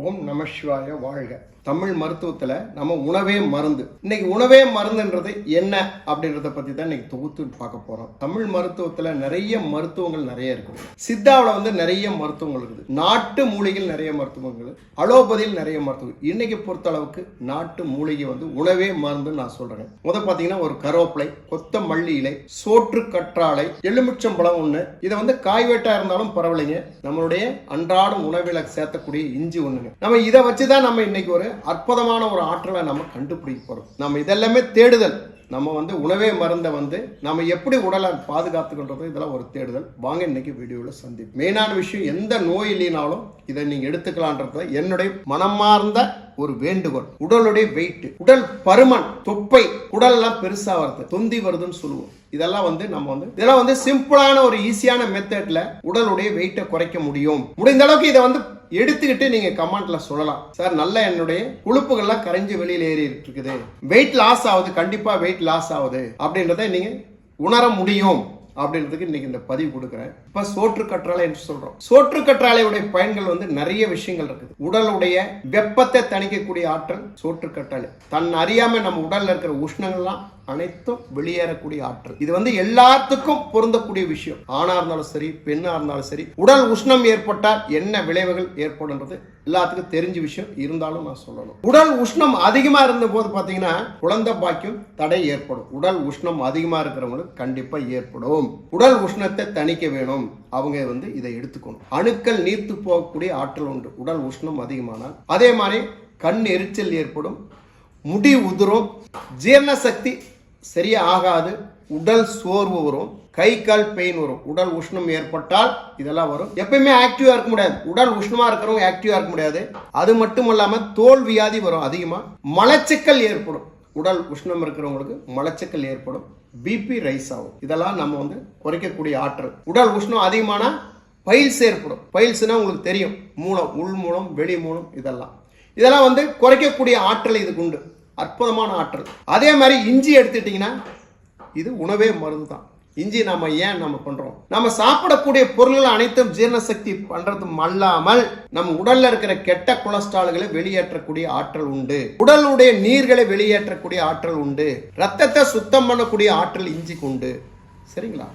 ஓம் நம சிவாய வாழ்க. தமிழ் மருத்துவத்துல நம்ம உணவே மருந்து. இன்னைக்கு உணவே மருந்துன்றது என்ன அப்படின்றத பத்தி தான் இன்னைக்கு தொகுத்து பார்க்க போறோம். தமிழ் மருத்துவத்துல நிறைய மருத்துவங்கள் நிறைய இருக்குது சித்தாவில் வந்து நிறைய மருத்துவங்கள் இருக்குது. நாட்டு மூலிகையில் நிறைய மருத்துவங்கள் அலோபதியில் நிறைய மருத்துவம் இன்னைக்கு பொறுத்த அளவுக்கு நாட்டு மூலிகை வந்து உணவே மருந்துன்னு நான் சொல்றேன். முத பாத்தீங்கன்னா ஒரு கருவேப்பிலை கொத்தமல்லி இலை சோற்று கற்றாழை எலுமிச்சம்பழம் ஒண்ணு. இதை வந்து காய்வேட்டா இருந்தாலும் பரவாயில்லைங்க. நம்மளுடைய அன்றாட உணவில சேர்த்தக்கூடிய இஞ்சி ஒண்ணுங்க நம்ம இதை வச்சு தான் நம்ம இன்னைக்கு ஒரு அற்புதமான ஒரு ஆற்றலை நம்ம கண்டுபிடிக்க போறோம். நம்ம இதெல்லாமே தேடுதல். நம்ம வந்து உணவே மருந்தை வந்து நம்ம எப்படி உடலை பாதுகாத்துக்கின்றது இதெல்லாம் ஒரு தேடுதல். வாங்க இன்னைக்கு வீடியோவில் சந்திப்போம். மெயினான விஷயம் எந்த நோய் இல்லைனாலும் இதை நீங்க எடுத்துக்கலான்றத என்னுடைய மனமார்ந்த ஒரு வேண்டுகோள். உடலுடைய வெயிட் உடல் பருமன் தொப்பை உடல்லாம் பெருசா வருது தொந்தி வருதுன்னு சொல்லுவோம். இதெல்லாம் வந்து நம்ம வந்து இதெல்லாம் வந்து சிம்பிளான ஒரு ஈஸியான மெத்தட்ல உடலுடைய வெயிட்டை குறைக்க முடியும். முடிந்த அளவுக்கு இதை வந்து எடுத்துக்கிட்டு நீங்க கமெண்ட்ல சொல்லலாம். சார் நல்ல என்னுடைய கொழுப்புகள்லாம் கரைஞ்சு வெளியில ஏறி இருக்குது. வெயிட் லாஸ் ஆகுது கண்டிப்பா வெயிட் லாஸ் ஆகுது. அப்படின்றத நீங்க உணர முடியும். அப்படின்றதுக்கு இன்னைக்கு இந்த பதிவு கொடுக்குறேன். இப்ப சோற்று கற்றாழை என்று சொல்றோம். சோற்று கற்றாழையுடைய பயன்கள் வந்து நிறைய விஷயங்கள் இருக்குது. உடலுடைய வெப்பத்தை தணிக்கக்கூடிய ஆற்றல் சோற்று கற்றாழை. தன் அறியாம நம்ம உடல்ல இருக்கிற உஷ்ணங்கள்லாம் அனைத்தும் வெளியேறக்கூடிய ஆற்றல். இது வந்து எல்லாத்துக்கும் பொருந்தக்கூடிய விஷயம். ஆணா இருந்தாலும் சரி பெண்ணா இருந்தாலும் சரி உடல் உஷ்ணம் ஏற்பட்டால் என்ன விளைவுகள் ஏற்படுன்றது எல்லாத்துக்கும் தெரிஞ்ச விஷயம். இருந்தாலும் நான் சொல்லணும். உடல் உஷ்ணம் அதிகமா இருந்த போது பாத்தீங்கன்னா குழந்தை பாக்கியம் தடை ஏற்படும். உடல் உஷ்ணம் அதிகமா இருக்கிறவங்களுக்கு கண்டிப்பா ஏற்படும். உடல் உஷ்ணத்தை தணிக்க வேணும். அவங்க வந்து இதை எடுத்துக்கணும். அணுக்கள் நீர்த்து போகக்கூடிய ஆற்றல் உண்டு. உடல் உஷ்ணம் அதிகமானால். அதே மாதிரி கண் எரிச்சல் ஏற்படும். முடி உதிரும். ஜீரண சக்தி சரியாக ஆகாது உடல் சோர்வு வரும். கை கால் பெயின் வரும். உடல் உஷ்ணம் ஏற்பட்டால் இதெல்லாம் வரும். எப்பயுமே ஆக்டிவா இருக்க முடியாது. உடல் உஷ்ணமா இருக்கிறவங்க ஆக்டிவா இருக்க முடியாது. அது மட்டும் இல்லாம தோல் வியாதி வரும் அதிகமா. மலச்சிக்கல் ஏற்படும். உடல் உஷ்ணம் இருக்கிறவங்களுக்கு மலச்சிக்கல் ஏற்படும். பிபி ரைஸ் ஆகும். இதெல்லாம் நம்ம வந்து குறைக்கக்கூடிய ஆற்றல். உடல் உஷ்ணம் அதிகமான பைல்ஸ் ஏற்படும். பைல்ஸ்னா உங்களுக்கு தெரியும். மூலம் உள் மூலம் வெளி மூலம் இதெல்லாம். இதெல்லாம் வந்து குறைக்கக்கூடிய ஆற்றல் இதுக்கு உண்டு. அற்புதமான ஆற்றல். அதே மாதிரி இஞ்சி எடுத்துட்டீங்கன்னா இது உணவே மருந்து தான் இஞ்சி நம்ம ஏன் நம்ம பண்றோம்? நம்ம சாப்பிடக்கூடிய பொருள்கள் அனைத்தும் ஜீரண சக்தி பண்றது அல்லாமல் நம்ம உடல்ல இருக்கிற கெட்ட கொலஸ்ட்ரால்களை வெளியேற்றக்கூடிய ஆற்றல் உண்டு. உடலுடைய நீர்களை வெளியேற்றக்கூடிய ஆற்றல் உண்டு. ரத்தத்தை சுத்தம் பண்ணக்கூடிய ஆற்றல் இஞ்சிக்கு உண்டு. சரிங்களா?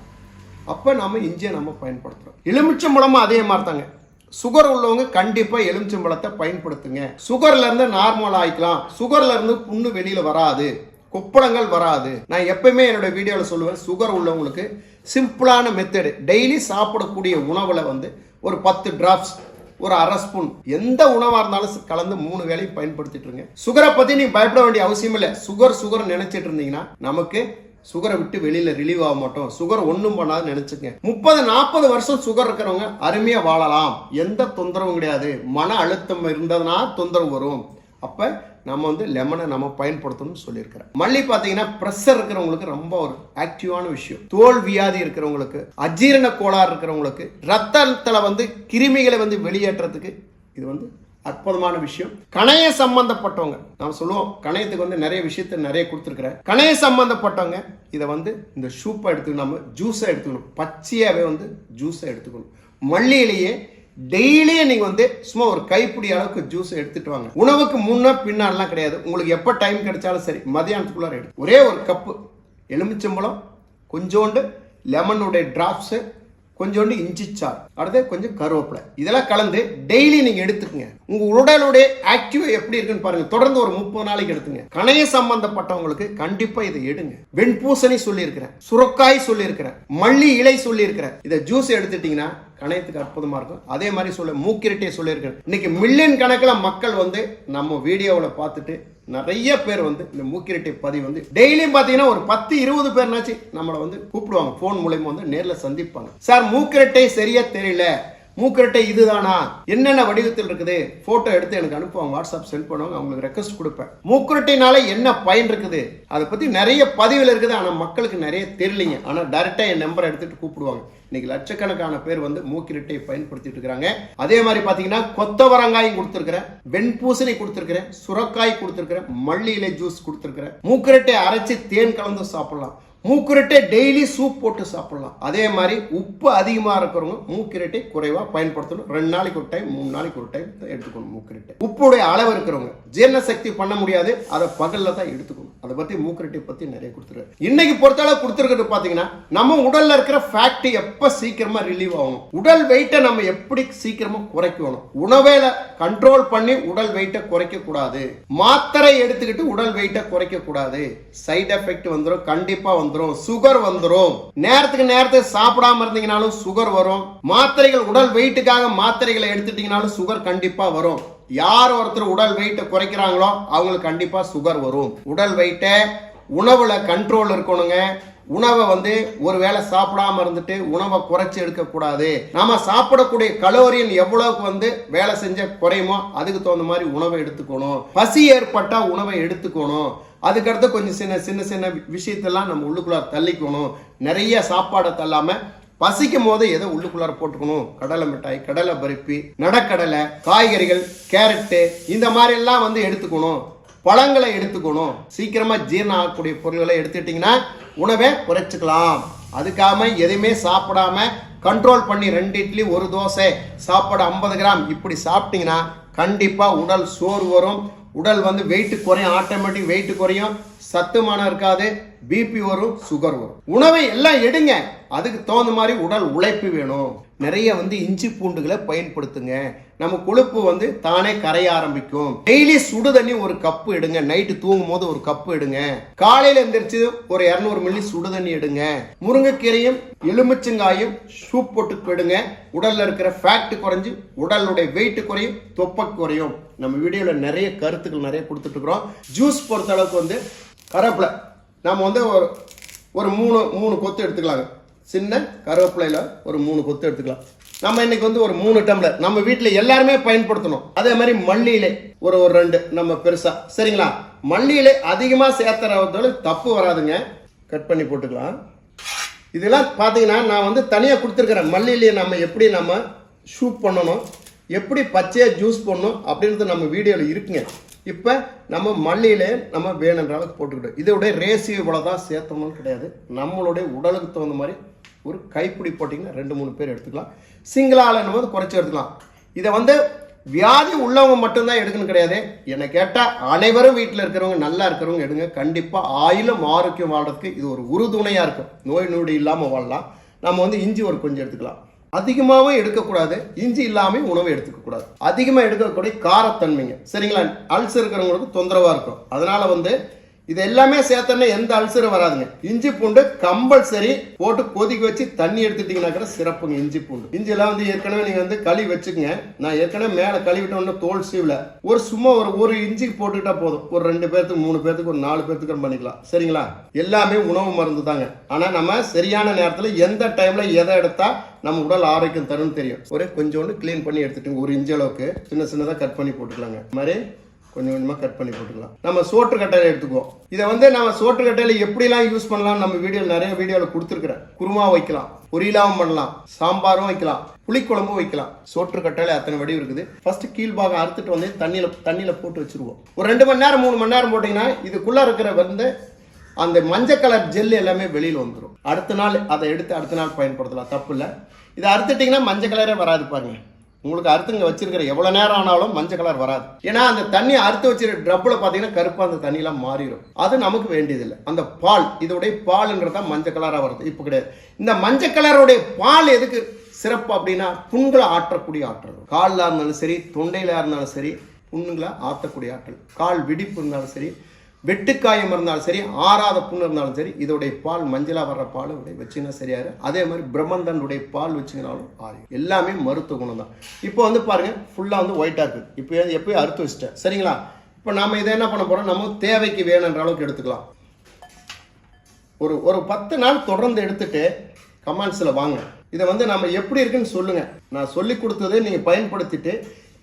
அப்ப நாம இஞ்சியை நம்ம பயன்படுத்துறோம். மூலமாக அதே மாதிரி தாங்க சுகர் உள்ளவங்க கண்டிப்பா எலுமிச்சம்பழத்தை பயன்படுத்துங்க. சுகர்ல இருந்து நார்மல் ஆயிக்கலாம். சுகர்ல இருந்து புண்ணு வெளியில வராது. குப்பளங்கள் வராது. நான் எப்பயுமே என்னோட வீடியோவில் சொல்லுவேன் சுகர் உள்ளவங்களுக்கு சிம்பிளான மெத்தடு டெய்லி சாப்பிடக்கூடிய உணவுல வந்து ஒரு பத்து டிராப்ஸ் ஒரு அரை ஸ்பூன் எந்த உணவாக இருந்தாலும் கலந்து மூணு வேலையும் பயன்படுத்திட்டு இருங்க. சுகரை பற்றி நீங்கள் பயப்பட வேண்டிய அவசியம் இல்லை சுகர் சுகர் நினைச்சிட்டு இருந்தீங்கன்னா நமக்கு சுகரை விட்டு வெளியில ரிலீவ் ஆக மாட்டோம். சுகர் ஒன்றும் பண்ணாது நினைச்சுங்க முப்பது நாற்பது வருஷம் சுகர் இருக்கிறவங்க அருமையா வாழலாம். எந்த தொந்தரவும் கிடையாது. மன அழுத்தம் இருந்ததுன்னா தொந்தரவு வரும். அப்ப நம்ம வந்து லெமனை நம்ம பயன்படுத்தணும்னு சொல்லியிருக்கிறேன் மல்லி பார்த்தீங்கன்னா ப்ரெஷர் இருக்கிறவங்களுக்கு ரொம்ப ஒரு ஆக்டிவான விஷயம். தோல் வியாதி இருக்கிறவங்களுக்கு அஜீரண கோளாறு இருக்கிறவங்களுக்கு ரத்தத்தில் வந்து கிருமிகளை வந்து வெளியேற்றத்துக்கு இது வந்து அற்புதமான விஷயம். கணைய சம்பந்தப்பட்டவங்க நாம் சொல்லுவோம் கணையத்துக்கு வந்து நிறைய விஷயத்த நிறைய கொடுத்துருக்குறேன் கணைய சம்பந்தப்பட்டவங்க இதை வந்து இந்த சூப்பை எடுத்துக்கணும் நம்ம ஜூஸை எடுத்துக்கணும். பச்சையாகவே வந்து ஜூஸை எடுத்துக்கணும். மல்லியிலேயே டெய்லியே நீங்கள் வந்து சும்மா ஒரு கைப்பிடி அளவுக்கு ஜூஸ் எடுத்துட்டு வாங்க. உணவுக்கு முன்ன பின்னாலாம் கிடையாது. உங்களுக்கு எப்போ டைம் கிடைச்சாலும் சரி மதியானத்துக்குள்ளார எடுத்து ஒரே ஒரு கப்பு எலுமிச்சம்பழம் கொஞ்சோண்டு லெமனுடைய டிராப்ஸு கொஞ்சோண்டு இஞ்சி சாறு அடுத்து கொஞ்சம் கருவேப்பிலை. இதெல்லாம் கலந்து டெய்லி நீங்கள் எடுத்துக்கங்க. உங்கள் உடலுடைய ஆக்டிவ் எப்படி இருக்குன்னு பாருங்கள் தொடர்ந்து ஒரு முப்பது நாளைக்கு எடுத்துங்க. கணைய சம்பந்தப்பட்டவங்களுக்கு கண்டிப்பாக இதை எடுங்க. வெண்பூசணி சொல்லியிருக்கிறேன் சுரக்காய் சொல்லியிருக்கிறேன் மல்லி இலை சொல்லியிருக்கிறேன். இதை ஜூஸ் எடுத்துட்டிங்கன்னா கணையத்துக்கு அற்புதமாக இருக்கும். அதே மாதிரி சொல்ல மூக்கிரட்டையை சொல்லியிருக்கிறேன். இன்னைக்கு மில்லியன் கணக்கில் மக்கள் வந்து நம்ம வீடியோவில் பார்த்துட்டு நிறைய பேர் வந்து இந்த மூக்கிரட்டை பதிவு வந்து டெய்லியும் பார்த்தீங்கன்னா ஒரு பத்து இருபது பேர்னாச்சு நம்மளை வந்து கூப்பிடுவாங்க. ஃபோன் மூலயமா வந்து நேரில் சந்திப்பாங்க. சார் மூக்கிரட்டை சரியா தெரியல. மூக்கரட்டை இதுதானா? என்னென்ன வடிவத்தில் இருக்குது? போட்டோ எடுத்து எனக்கு அனுப்புவாங்க வாட்ஸ்அப் சென்ட் பண்ணுவாங்க அவங்களுக்கு ரெக்வஸ்ட் கொடுப்பேன். மூக்குரட்டைனால என்ன பயன் இருக்குது? அதை பத்தி நிறைய பதிவில் இருக்குது ஆனா மக்களுக்கு நிறைய தெரியலைங்க. ஆனா டைரக்டா என் நம்பர் எடுத்துட்டு கூப்பிடுவாங்க. இன்னைக்கு லட்சக்கணக்கான பேர் வந்து மூக்கிரட்டையை பயன்படுத்திட்டு இருக்காங்க அதே மாதிரி பாத்தீங்கன்னா கொத்தவரங்காயும் கொடுத்துருக்கிறேன் வெண்பூசணி கொடுத்துருக்கிறேன் சுரக்காய் கொடுத்துருக்கிறேன் மல்லி இலை ஜூஸ் கொடுத்துருக்கிறேன். மூக்கரட்டை அரைச்சு தேன் கலந்து சாப்பிடலாம். மூக்குரட்டை டெய்லி சூப் போட்டு சாப்பிடலாம். அதே மாதிரி உப்பு அதிகமாக இருக்கிறவங்க மூக்கிரட்டை குறைவாக பயன்படுத்தணும். ரெண்டு நாளைக்கு ஒரு டைம் மூணு நாளைக்கு ஒரு டைம் எடுத்துக்கணும் மூக்கிரட்டை. உப்புடைய அளவு இருக்கிறவங்க ஜீரண சக்தி பண்ண முடியாது. அதை பகலில் தான் எடுத்துக்கணும். அதை பற்றி மூக்கிரட்டை பற்றி நிறைய கொடுத்துருக்காரு. இன்னைக்கு பொறுத்தளவு கொடுத்துருக்கிறது பார்த்தீங்கன்னா நம்ம உடலில் இருக்கிற ஃபேக்ட் எப்போ சீக்கிரமாக ரிலீவ் ஆகணும்? உடல் வெயிட்டை நம்ம எப்படி சீக்கிரமாக குறைக்கணும்? உணவேல கண்ட்ரோல் பண்ணி உடல் வெயிட்டை குறைக்க கூடாது மாத்திரை எடுத்துக்கிட்டு உடல் வெயிட்டை குறைக்க கூடாது சைடு எஃபெக்ட் வந்துடும் கண்டிப்பாக வந்துடும் சுகர் வந்துடும் நேரத்துக்கு நேரத்துக்கு சாப்பிடாம இருந்தீங்கனாலும் சுகர் வரும். மாத்திரைகள் உடல் வெயிட்டுக்காக மாத்திரைகளை எடுத்துட்டீங்கனாலும் சுகர் கண்டிப்பா வரும். யார் ஒருத்தர் உடல் வெயிட்டை குறைக்கிறாங்களோ அவங்களுக்கு கண்டிப்பா சுகர் வரும். உடல் வெயிட்டை உணவுல கண்ட்ரோல் இருக்கணுங்க. உணவை வந்து ஒருவேளை சாப்பிடாம இருந்துட்டு உணவை குறைச்சி எடுக்கக்கூடாது. நாம சாப்பிடக்கூடிய கலோரியன் எவ்வளவுக்கு வந்து வேலை செஞ்ச குறையுமோ அதுக்கு தகுந்த மாதிரி உணவை எடுத்துக்கணும். பசி ஏற்பட்டா உணவை எடுத்துக்கணும். அதுக்கடுத்து கொஞ்சம் சின்ன சின்ன சின்ன விஷயத்தெல்லாம் நம்ம உள்ளுக்குள்ளார தள்ளிக்கணும். நிறைய சாப்பாடை தள்ளாமல் பசிக்கும் போது எதை உள்ளுக்குள்ளார போட்டுக்கணும்? கடலை மிட்டாய் கடலை பருப்பி நடக்கடலை காய்கறிகள் கேரட்டு இந்த மாதிரி எல்லாம் வந்து எடுத்துக்கணும். பழங்களை எடுத்துக்கணும். சீக்கிரமா ஜீரணம் ஆகக்கூடிய பொருள்களை எடுத்துக்கிட்டிங்கன்னா உணவை குறைச்சிக்கலாம். அதுக்காம எதையுமே சாப்பிடாம கண்ட்ரோல் பண்ணி ரெண்டு இட்லி ஒரு தோசை சாப்பாடு ஐம்பது கிராம் இப்படி சாப்பிட்டீங்கன்னா கண்டிப்பாக உடல் சோறு வரும். உடல் வந்து வெயிட் குறையும் ஆட்டோமேட்டிக் வெயிட் குறையும். சத்துமானம் இருக்காது பிபி வரும் சுகர் வரும். உணவை எல்லாம் எடுங்க. அதுக்கு தகுந்த மாதிரி உடல் உழைப்பு வேணும். நிறைய வந்து இஞ்சி பூண்டுகளை பயன்படுத்துங்க. நம்ம கொழுப்பு வந்து தானே கரைய ஆரம்பிக்கும். டெய்லி சுடு தண்ணி ஒரு கப்பு எடுங்க. நைட்டு தூங்கும் போது ஒரு கப்பு எடுங்க. காலையில எந்திரிச்சு ஒரு இரநூறு மில்லி சுடு தண்ணி எடுங்க. முருங்கைக்கீரையும் எலுமிச்சங்காயும் சூப் போட்டு எடுங்க உடல்ல இருக்கிற ஃபேட் குறைஞ்சு உடலுடைய வெயிட் குறையும் தொப்பை குறையும். நம்ம வீடியோல நிறைய கருத்துக்கள் நிறைய கொடுத்துட்டு இருக்கிறோம். ஜூஸ் பொறுத்த அளவுக்கு வந்து கரப்பில் நம்ம வந்து ஒரு ஒரு மூணு மூணு கொத்து எடுத்துக்கலாங்க. சின்ன கருவேப்பிலையில் ஒரு மூணு கொத்து எடுத்துக்கலாம். நம்ம இன்னைக்கு வந்து ஒரு மூணு டம்ளர். நம்ம வீட்டில் எல்லாருமே பயன்படுத்தணும். அதே மாதிரி மல்லியிலை ஒரு ஒரு ரெண்டு நம்ம பெருசாக சரிங்களா? மல்லியிலே அதிகமாக சேர்த்துறதோட தப்பு வராதுங்க. கட் பண்ணி போட்டுக்கலாம். இதெல்லாம் பார்த்தீங்கன்னா நான் வந்து தனியாக கொடுத்துருக்குறேன் மல்லியிலையை நம்ம எப்படி நம்ம ஷூட் பண்ணணும் எப்படி பச்சையாக ஜூஸ் பண்ணணும் அப்படின்றது நம்ம வீடியோவில் இருக்குங்க. இப்போ நம்ம மல்லியிலே நம்ம வேணுன்ற அளவுக்கு போட்டுக்கிட்டோம் இதோடைய ரேசியோ இவ்வளோ தான் சேர்த்தணும்னு கிடையாது. நம்மளுடைய உடலுக்கு தகுந்த மாதிரி ஒரு கைப்பிடி போட்டிங்கன்னா ரெண்டு மூணு பேர் எடுத்துக்கலாம். சிங்கிளால் போது குறைச்சி எடுத்துக்கலாம். இதை வந்து வியாதி உள்ளவங்க மட்டும்தான் எடுக்கணும் கிடையாது. என்னை கேட்டால் அனைவரும் வீட்டில் இருக்கிறவங்க நல்லா இருக்கிறவங்க எடுங்க. கண்டிப்பாக ஆயிலும் ஆரோக்கியம் வாழ்கிறதுக்கு இது ஒரு உறுதுணையாக இருக்கும். நோய் நொடி இல்லாமல் வாழலாம். நம்ம வந்து இஞ்சி ஒரு கொஞ்சம் எடுத்துக்கலாம். அதிகமாகவும் எடுக்கக்கூடாது. இஞ்சி இல்லாமல் உணவு எடுத்துக்கக்கூடாது. அதிகமாக எடுக்கக்கூடிய காரத்தன்மைங்க. சரிங்களா? அல்சர் இருக்கிறவங்களுக்கு தொந்தரவாக இருக்கும். அதனால் வந்து இது எல்லாமே சேர்த்தோன்னா எந்த அல்சரும் வராதுங்க. இஞ்சி பூண்டு கம்பல்சரி போட்டு கொதிக்க வச்சு தண்ணி எடுத்துட்டீங்கன்னா கூட சிறப்புங்க இஞ்சி பூண்டு. இஞ்சி எல்லாம் வந்து ஏற்கனவே நீங்க வந்து கழுவி வச்சுக்கங்க. நான் ஏற்கனவே மேலே கழுவிட்ட உடனே தோல் சீவில். ஒரு சும்மா ஒரு ஒரு இஞ்சி போட்டுக்கிட்டா போதும். ஒரு ரெண்டு பேர்த்துக்கு மூணு பேர்த்துக்கு ஒரு நாலு பேர்த்துக்கு பண்ணிக்கலாம். சரிங்களா? எல்லாமே உணவு மருந்து தாங்க. ஆனா நம்ம சரியான நேரத்துல எந்த டைம்ல எதை எடுத்தா நம்ம உடல் ஆரோக்கியம் தரும்னு தெரியும். ஒரே கொஞ்சோண்டு க்ளீன் பண்ணி எடுத்துட்டு ஒரு இஞ்சி அளவுக்கு. சின்ன சின்னதாக கட் பண்ணி போட்டுக்கலாங்க. மாதிரி கொஞ்சம் கொஞ்சமாக கட் பண்ணி போட்டுக்கலாம். நம்ம சோற்று கட்டையில எடுத்துக்குவோம். இதை வந்து நம்ம சோற்று கட்டையில எப்படிலாம் யூஸ் பண்ணலாம் நம்ம வீடியோவில் நிறைய வீடியோவில் கொடுத்துருக்குறேன். குருமா வைக்கலாம் பொரியலாவும் பண்ணலாம் சாம்பாரும் வைக்கலாம் புளிக்குழம்பும் வைக்கலாம். சோற்று கட்டையில அத்தனை வடிவு இருக்குது. ஃபர்ஸ்ட் கீழ்பாகம் அறுத்துட்டு வந்து தண்ணியில் தண்ணியில் போட்டு வச்சிருவோம். ஒரு ரெண்டு மணி நேரம் மூணு மணி நேரம் போட்டிங்கன்னா இதுக்குள்ளே இருக்கிற வந்து அந்த மஞ்சள் கலர் ஜெல் எல்லாமே வெளியில் வந்துடும் அடுத்த நாள் அதை எடுத்து அடுத்த நாள் பயன்படுத்தலாம். தப்பு இல்லை. இதை அறுத்துட்டிங்கன்னா மஞ்சள் கலரே வராது பாருங்க. உங்களுக்கு அறுத்துங்க வச்சிருக்கிற எவ்வளோ நேரம் ஆனாலும் மஞ்சள் கலர் வராது. ஏன்னா அந்த தண்ணி அறுத்து வச்சிருக்க ட்ரப்பில் பார்த்தீங்கன்னா கருப்பாக அந்த தண்ணியெல்லாம் மாறிடும் அது நமக்கு வேண்டியதில்லை. அந்த பால் இதோடைய பால்ன்றது தான் மஞ்சள் கலராக வருது இப்போ கிடையாது. இந்த மஞ்சள் கலருடைய பால் எதுக்கு சிறப்பு அப்படின்னா புண்களை ஆற்றக்கூடிய ஆற்றல். காலில் இருந்தாலும் சரி தொண்டையில் இருந்தாலும் சரி புண்ணுங்களை ஆற்றக்கூடிய ஆற்றல். கால் வெடிப்பு இருந்தாலும் சரி வெட்டுக்காயம் இருந்தாலும் சரி ஆறாத புண்ணு இருந்தாலும் சரி இதோடைய பால் மஞ்சளாக வர்ற பால் உடைய வச்சுன்னா சரியாரு அதே மாதிரி பிரம்மந்தனுடைய பால் வச்சுங்கனாலும் ஆறு எல்லாமே மருத்துவ குணம் தான் இப்போ வந்து பாருங்க ஃபுல்லாக வந்து ஒயிட்டாக இருக்குது. இப்போ எப்போயும் அறுத்து வச்சிட்டேன். சரிங்களா? இப்போ நம்ம இதை என்ன பண்ண போறோம்? நம்ம தேவைக்கு வேணுன்ற அளவுக்கு எடுத்துக்கலாம். ஒரு ஒரு பத்து நாள் தொடர்ந்து எடுத்துட்டு கமெண்ட்ஸில் வாங்க. இதை வந்து நம்ம எப்படி இருக்குன்னு சொல்லுங்க. நான் சொல்லி கொடுத்ததை நீங்கள் பயன்படுத்திட்டு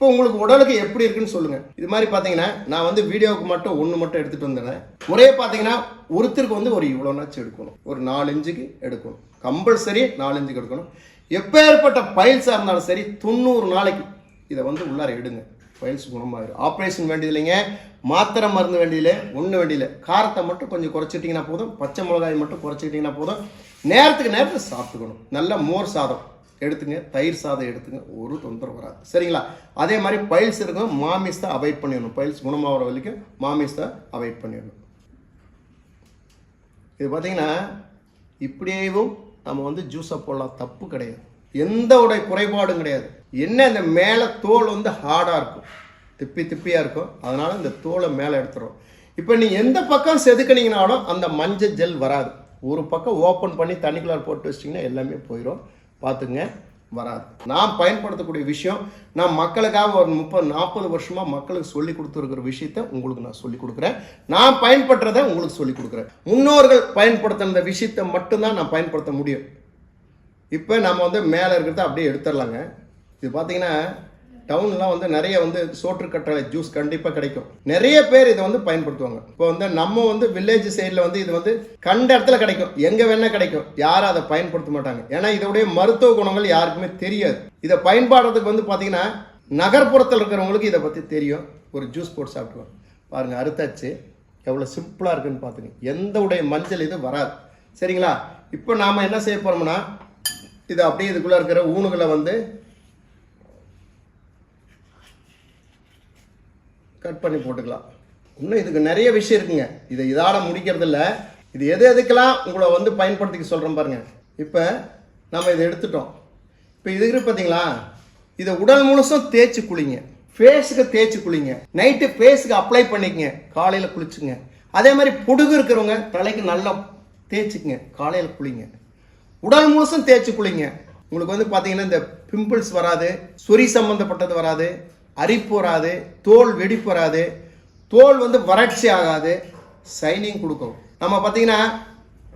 இப்போ உங்களுக்கு உடலுக்கு எப்படி இருக்குன்னு சொல்லுங்க. இது மாதிரி பார்த்தீங்கன்னா நான் வந்து வீடியோவுக்கு மட்டும் ஒன்று மட்டும் எடுத்துட்டு வந்துடுறேன் முறையே பார்த்தீங்கன்னா ஒருத்தருக்கு வந்து ஒரு இவ்வளோனாச்சும் எடுக்கணும். ஒரு நாலஞ்சுக்கு எடுக்கணும். கம்பல்சரி நாலஞ்சுக்கு எடுக்கணும். எப்பேற்பட்ட பயில்ஸாக இருந்தாலும் சரி தொண்ணூறு நாளைக்கு இதை வந்து உள்ளார எடுங்க. பைல்ஸ் குணமாகிடும் ஆப்ரேஷன் வேண்டியது இல்லைங்க. மாத்திரை மருந்து வேண்டியதில்லை ஒன்றும் வேண்டியதில்லை காரத்தை மட்டும் கொஞ்சம் குறைச்சிட்டிங்கன்னா போதும். பச்சை மிளகாய் மட்டும் குறைச்சிக்கிட்டிங்கன்னா போதும். நேரத்துக்கு நேரத்துக்கு சாப்பிட்டுக்கணும். நல்ல மோர் சாதம். எடுத்துங்க தயிர் சாதம் எடுத்துங்க ஒரு தொந்தரவு வராது. சரிங்களா? அதே மாதிரி பைல்ஸ் இருக்கும் மாமிஸ் தான் அவாய்ட் பண்ணிடணும். பைல்ஸ் குணமாகிற வரைக்கும் மாமிசத்தை அவாய்ட் பண்ணிடணும். இது பார்த்தீங்கன்னா இப்படியேவும் நம்ம வந்து ஜூஸை போடலாம். தப்பு கிடையாது. எந்த உடைய குறைபாடும் கிடையாது. என்ன இந்த மேலே தோல் வந்து ஹார்டாக இருக்கும்? திப்பி திப்பியாக இருக்கும். அதனால் இந்த தோலை மேலே எடுத்துரும் இப்போ நீங்கள் எந்த பக்கம் செதுக்கினீங்கனாலும் அந்த மஞ்சள் ஜெல் வராது. ஒரு பக்கம் ஓப்பன் பண்ணி தண்ணிக்குள்ளார் போட்டு வச்சிட்டிங்கன்னா எல்லாமே போயிடும் பார்த்துங்க வராது. நான் பயன்படுத்தக்கூடிய விஷயம் நான் மக்களுக்காக ஒரு முப்பது நாற்பது வருஷமாக மக்களுக்கு சொல்லி கொடுத்துருக்கிற விஷயத்த உங்களுக்கு நான் சொல்லி கொடுக்குறேன். நான் பயன்படுறத உங்களுக்கு சொல்லிக் கொடுக்குறேன். முன்னோர்கள் பயன்படுத்தின விஷயத்த மட்டும்தான் நான் பயன்படுத்த முடியும். இப்போ நம்ம வந்து மேலே இருக்கிறத அப்படியே எடுத்துடலாங்க. இது பார்த்தீங்கன்னா டவுன்லாம் வந்து நிறைய வந்து சோற்று கற்றாழை ஜூஸ் கண்டிப்பாக கிடைக்கும். நிறைய பேர் இதை வந்து பயன்படுத்துவாங்க. இப்போ வந்து நம்ம வந்து வில்லேஜ் சைடில் வந்து இது வந்து கண்ட இடத்துல கிடைக்கும். எங்கே வேணால் கிடைக்கும். யாரும் அதை பயன்படுத்த மாட்டாங்க. ஏன்னா இதோடைய மருத்துவ குணங்கள் யாருக்குமே தெரியாது. இதை பயன்பாடுறதுக்கு வந்து பார்த்தீங்கன்னா நகர்ப்புறத்தில் இருக்கிறவங்களுக்கு இதை பற்றி தெரியும். ஒரு ஜூஸ் போட்டு சாப்பிடுவோம் பாருங்கள் அறுத்தாச்சு. எவ்வளோ சிம்பிளாக இருக்குன்னு பார்த்துங்க எந்த உடைய மஞ்சள் இது வராது. சரிங்களா? இப்போ நாம் என்ன செய்ய போகிறோம்னா இது அப்படியே இதுக்குள்ளே இருக்கிற ஊனுகளை வந்து கட் பண்ணி போட்டுக்கலாம். இன்னும் இதுக்கு நிறைய விஷயம் இருக்குங்க. இதை இதால் முடிக்கிறது இல்லை இது எது எதுக்கெல்லாம் உங்களை வந்து பயன்படுத்திக்க சொல்கிறோம் பாருங்க. இப்போ நம்ம இதை எடுத்துட்டோம். இப்போ இது இருக்கு பார்த்தீங்களா இதை உடல் முழுசும் தேய்ச்சி குளிங்க. ஃபேஸுக்கு தேய்ச்சி குளிங்க. நைட்டு ஃபேஸுக்கு அப்ளை பண்ணிக்கங்க. காலையில் குளிச்சுங்க. அதே மாதிரி பொடுகு இருக்கிறவங்க தலைக்கு நல்லா தேய்ச்சிக்கங்க. காலையில் குளிங்க. உடல் முழுசும் தேய்ச்சி குளிங்க. உங்களுக்கு வந்து பார்த்தீங்கன்னா இந்த பிம்பிள்ஸ் வராது. சொறி சம்மந்தப்பட்டது வராது. அரிப்போராது தோல் வெடிப்போராது தோல் வந்து வறட்சி ஆகாது ஷைனிங் கொடுக்கும் நம்ம பார்த்தீங்கன்னா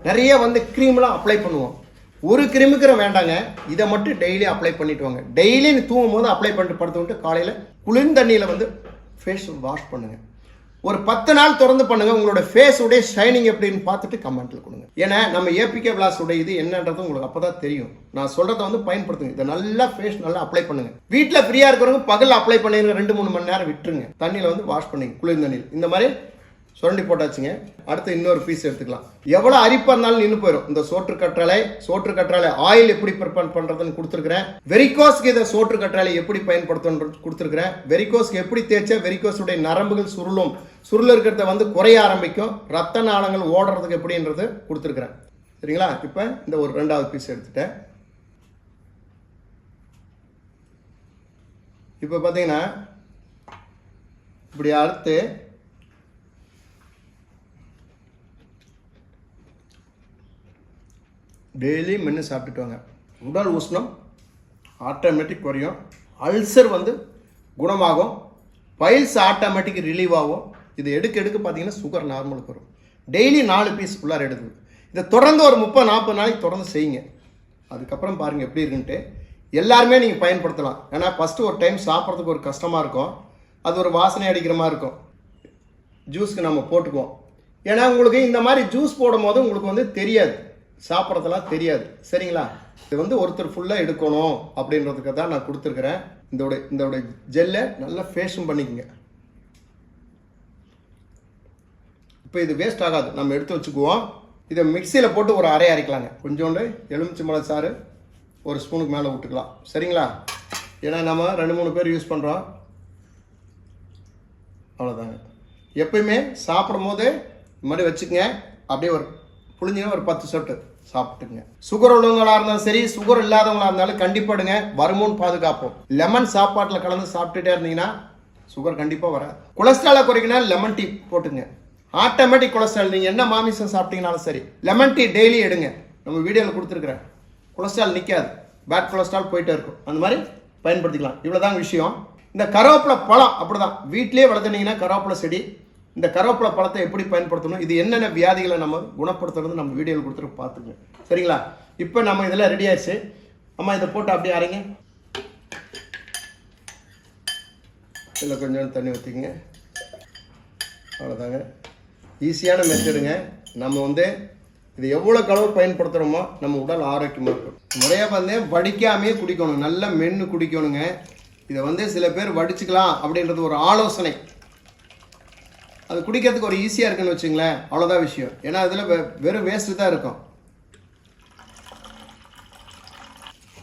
நிறைய வந்து க்ரீம்லாம் அப்ளை பண்ணுவோம். ஒரு கிருமிக்கிற வேண்டாங்க இதை மட்டும் டெய்லி அப்ளை பண்ணிட்டு வாங்க. டெய்லி தூங்கும் போது அப்ளை பண்ணிட்டு படுத்து விட்டு காலையில் குளிர்ந்தண்ணியில் வந்து ஃபேஸ் வாஷ் பண்ணுங்கள் ஒரு பத்து நாள் திறந்து பண்ணுங்க. உங்களோட ஃபேஸ் உடைய ஷைனிங் எப்படின்னு பார்த்துட்டு கமெண்ட்ல கொடுங்க. ஏன்னா நம்ம ஏபிகே பிளாஸ் உடைய இது என்னன்றது உங்களுக்கு அப்பதான் தெரியும். நான் சொல்றதை வந்து பயன்படுத்துங்க. இதை நல்லா ஃபேஸ் நல்லா அப்ளை பண்ணுங்க. வீட்டில் ஃப்ரீயா இருக்கிறவங்க பகல் அப்ளை பண்ணிருங்க. ரெண்டு மூணு மணி நேரம் விட்டுருங்க. தண்ணியில வந்து வாஷ் பண்ணுங்க. குளிர் தண்ணியில். இந்த மாதிரி சுரண்டி போட்டாச்சுங்க. அடுத்து இன்னொரு பீஸ் எடுத்துக்கலாம். எவ்வளோ அரிப்பாக இருந்தாலும் நின்று போயிடும் இந்த சோற்று கற்றாழை சோற்று கற்றாழை ஆயில் எப்படி ப்ரிப்பேர் பண்ணுறதுன்னு கொடுத்துருக்குறேன். வெரிகோஸ்க்கு இதை சோற்று கற்றாழை எப்படி பயன்படுத்தணும் கொடுத்துருக்குறேன். வெரிகோஸ்க்கு எப்படி தேய்ச்சா வெரிகோஸுடைய நரம்புகள் சுருளும். சுருள் இருக்கிறத வந்து குறைய ஆரம்பிக்கும். ரத்த நாளங்கள் ஓடுறதுக்கு எப்படின்றது கொடுத்துருக்குறேன். சரிங்களா? இப்போ இந்த ஒரு ரெண்டாவது பீஸ் எடுத்துட்டேன். இப்போ பார்த்தீங்கன்னா இப்படி அடுத்து டெய்லி மென்று சாப்பிட்டுட்டு வாங்க உடல் உஷ்ணம் ஆட்டோமேட்டிக் குறையும். அல்சர் வந்து குணமாகும். பைல்ஸ் ஆட்டோமேட்டிக் ரிலீவ் ஆகும். இது எடுக்க எடுக்க பார்த்தீங்கன்னா சுகர் நார்மலுக்கு வரும் டெய்லி நாலு பீஸ் உள்ளார எடுக்குது. இதை தொடர்ந்து ஒரு முப்பது நாற்பது நாளைக்கு தொடர்ந்து செய்யுங்க. அதுக்கப்புறம் பாருங்கள் எப்படி இருக்குன்ட்டு. எல்லாருமே நீங்கள் பயன்படுத்தலாம். ஏன்னா ஃபஸ்ட்டு ஒரு டைம் சாப்பிட்றதுக்கு ஒரு கஷ்டமாக இருக்கும். அது ஒரு வாசனை அடிக்கிற மாதிரி இருக்கும். ஜூஸ்க்கு நம்ம போட்டுக்குவோம். ஏன்னா உங்களுக்கு இந்த மாதிரி ஜூஸ் போடும் போது உங்களுக்கு வந்து தெரியாது. சாப்பிட்றதெல்லாம் தெரியாது. சரிங்களா? இது வந்து ஒருத்தர் ஃபுல்லாக எடுக்கணும் அப்படின்றதுக்கு தான் நான் கொடுத்துருக்குறேன். இதோட இதோட ஜெல்லை நல்லா ஃபேஷும் பண்ணிக்கங்க. இப்போ இது வேஸ்ட் ஆகாது. நம்ம எடுத்து வச்சுக்குவோம். இதை மிக்சியில் போட்டு ஒரு அரை அரைக்கலாங்க. கொஞ்சோண்டு எலுமிச்சம்பழ சாறு ஒரு ஸ்பூனுக்கு மேலே விட்டுக்கலாம். சரிங்களா? ஏன்னா நம்ம ரெண்டு மூணு பேர் யூஸ் பண்ணுறோம் அவ்வளோதாங்க எப்பயுமே சாப்பிடும் போது இது மாதிரி வச்சுக்கங்க. அப்படியே ஒரு புளிஞ்சுங்க ஒரு பத்து சொட்டு. சாப்பிட்டுங்க. சுகர் உள்ளவங்களா இருந்தாலும் சரி சுகர் இல்லாதவங்களா இருந்தாலும் கண்டிப்பாடுங்க வருமுன் பாதுகாப்போம். லெமன் சாப்பாட்டில் கலந்து சாப்பிட்டுட்டே இருந்தீங்கன்னா சுகர் கண்டிப்பாக வராது. கொலஸ்ட்ராலை குறைக்கணும் லெமன் டீ போட்டுங்க. ஆட்டோமேட்டிக் கொலஸ்ட்ரால் நீங்கள் என்ன மாமிசம் சாப்பிட்டீங்கனாலும் சரி லெமன் டீ டெய்லி எடுங்க. நம்ம வீடியோவில் கொடுத்துருக்குறேன். கொலஸ்ட்ரால் நிற்காது பேட் கொலஸ்ட்ரால் போயிட்டே இருக்கும். அந்த மாதிரி பயன்படுத்திக்கலாம். இவ்வளோதாங்க விஷயம். இந்த கருவேப்பிலை பழம் அப்படிதான். வீட்டிலேயே வளர்த்துனீங்கன்னா கருவேப்பிலை செடி இந்த கருவேப்பிலை பழத்தை எப்படி பயன்படுத்தணும் இது என்னென்ன வியாதிகளை நம்ம குணப்படுத்துறது நம்ம வீடியோவில் கொடுத்துட்டு பார்த்துங்க. சரிங்களா? இப்போ நம்ம இதெல்லாம் ரெடி ஆயிடுச்சு. அம்மா இதை போட்டு அப்படியே அரைங்க. இதில் கொஞ்சம் தண்ணி ஊற்றிக்கங்க அவ்வளோதாங்க ஈஸியான மெத்தடுங்க நம்ம வந்து இது எவ்வளோ அளவு பயன்படுத்துகிறோமோ நம்ம உடல் ஆரோக்கியமாக இருக்கும். முறையாக வந்து வடிக்காமையே குடிக்கணும். நல்லா மென்று குடிக்கணுங்க. இதை வந்து சில பேர் வடிச்சுக்கலாம் அப்படின்றது ஒரு ஆலோசனை. அது குடிக்கிறதுக்கு ஒரு ஈஸியாக இருக்குன்னு வச்சுங்களேன். அவ்வளோதான் விஷயம். ஏன்னா அதில் வெறும் வேஸ்ட்டு தான் இருக்கும்.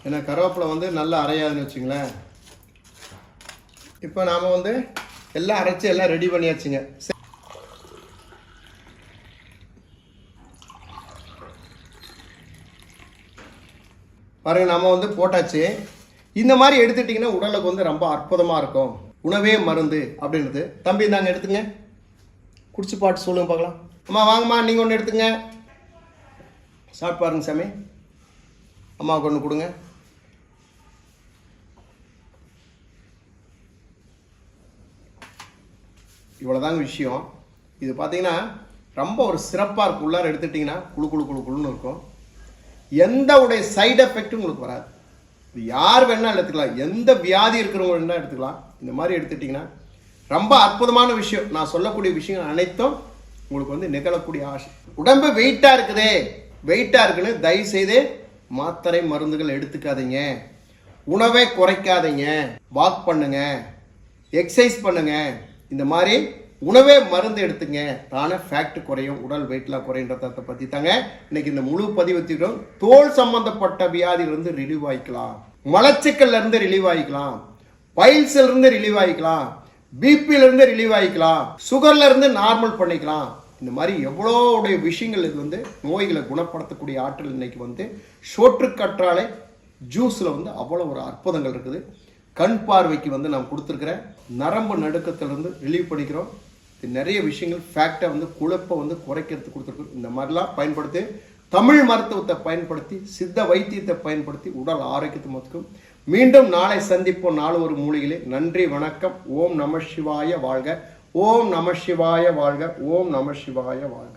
ஏன்னா கருவேப்பிலை வந்து நல்லா அரையாதுன்னு வச்சுங்களேன். இப்போ நாம் வந்து எல்லாம் அரைச்சி எல்லாம் ரெடி பண்ணியாச்சுங்க. பாருங்கள் நம்ம வந்து போட்டாச்சு. இந்த மாதிரி எடுத்துட்டிங்கன்னா உடலுக்கு வந்து ரொம்ப அற்புதமாக இருக்கும். உணவே மருந்து அப்படின்றது. தம்பி நாங்கள் எடுத்துங்க குடிச்சு பாட்டு சொல்லுங்க பார்க்கலாம். அம்மா வாங்கம்மா நீங்கள் ஒன்று எடுத்துங்க சாப்பிட்டு பாருங்க சாமி. அம்மாவுக்கு ஒன்று கொடுங்க. இவ்வளோதாங்க விஷயம். இது பார்த்தீங்கன்னா ரொம்ப ஒரு சிறப்பாக இருக்கும் உள்ளார எடுத்துட்டிங்கன்னா குழு குழு குழு குழுன்னு இருக்கும். எந்த உடைய சைடு எஃபெக்ட்டும் உங்களுக்கு வராது. யார் வேணால் எடுத்துக்கலாம். எந்த வியாதி இருக்கிறவங்க வேணால் எடுத்துக்கலாம். இந்த மாதிரி எடுத்துட்டிங்கன்னா ரொம்ப அற்புதமான விஷயம். நான் சொல்லக்கூடிய விஷயங்கள் அனைத்தும் உங்களுக்கு வந்து நிகழக்கூடிய ஆசை. உடம்பு வெயிட்டாக இருக்குதே. வெயிட்டாக இருக்குன்னு தயவு செய்து மாத்திரை மருந்துகள் எடுத்துக்காதீங்க. உணவை குறைக்காதீங்க. வாக் பண்ணுங்க. எக்ஸசைஸ் பண்ணுங்க. இந்த மாதிரி உணவே மருந்து எடுத்துங்க. தானே ஃபேக்ட் குறையும் உடல் வெயிட்லாம் குறையின்றத பற்றி தாங்க இன்னைக்கு இந்த முழு பதிவத்திலும் தோல் சம்பந்தப்பட்ட வியாதியிலிருந்து ரிலீவ் ஆகிக்கலாம். மலச்சிக்கல்லேருந்து ரிலீவ் ஆகிக்கலாம். பைல்ஸ்லேருந்து ரிலீவ் ஆகிக்கலாம். பிபில இருந்து ரிலீவ் ஆகிக்கலாம் சுகர்ல இருந்து நார்மல் பண்ணிக்கலாம். இந்த மாதிரி எவ்வளோ உடைய விஷயங்கள் இது வந்து நோய்களை குணப்படுத்தக்கூடிய ஆற்றல் இன்னைக்கு வந்து சோற்று கற்றாலை ஜூஸில் வந்து அவ்வளோ ஒரு அற்புதங்கள் இருக்குது. கண் பார்வைக்கு வந்து நான் கொடுத்துருக்குறேன் நரம்பு நடுக்கத்திலிருந்து ரிலீவ் பண்ணிக்கிறோம். இது நிறைய விஷயங்கள் ஃபேக்டாக வந்து குழப்பை வந்து குறைக்கிறதுக்கு கொடுத்துருக்குறோம் இந்த மாதிரிலாம் பயன்படுத்தி தமிழ் மருத்துவத்தை பயன்படுத்தி சித்த வைத்தியத்தை பயன்படுத்தி உடல் ஆரோக்கியத்தை மொத்தக்கும் மீண்டும் நாளை சந்திப்போம் நாள் ஒரு மூலிகளே நன்றி வணக்கம். ஓம் நம சிவாய வாழ்க. ஓம் நம சிவாய வாழ்க. ஓம் நம சிவாய வாழ்க.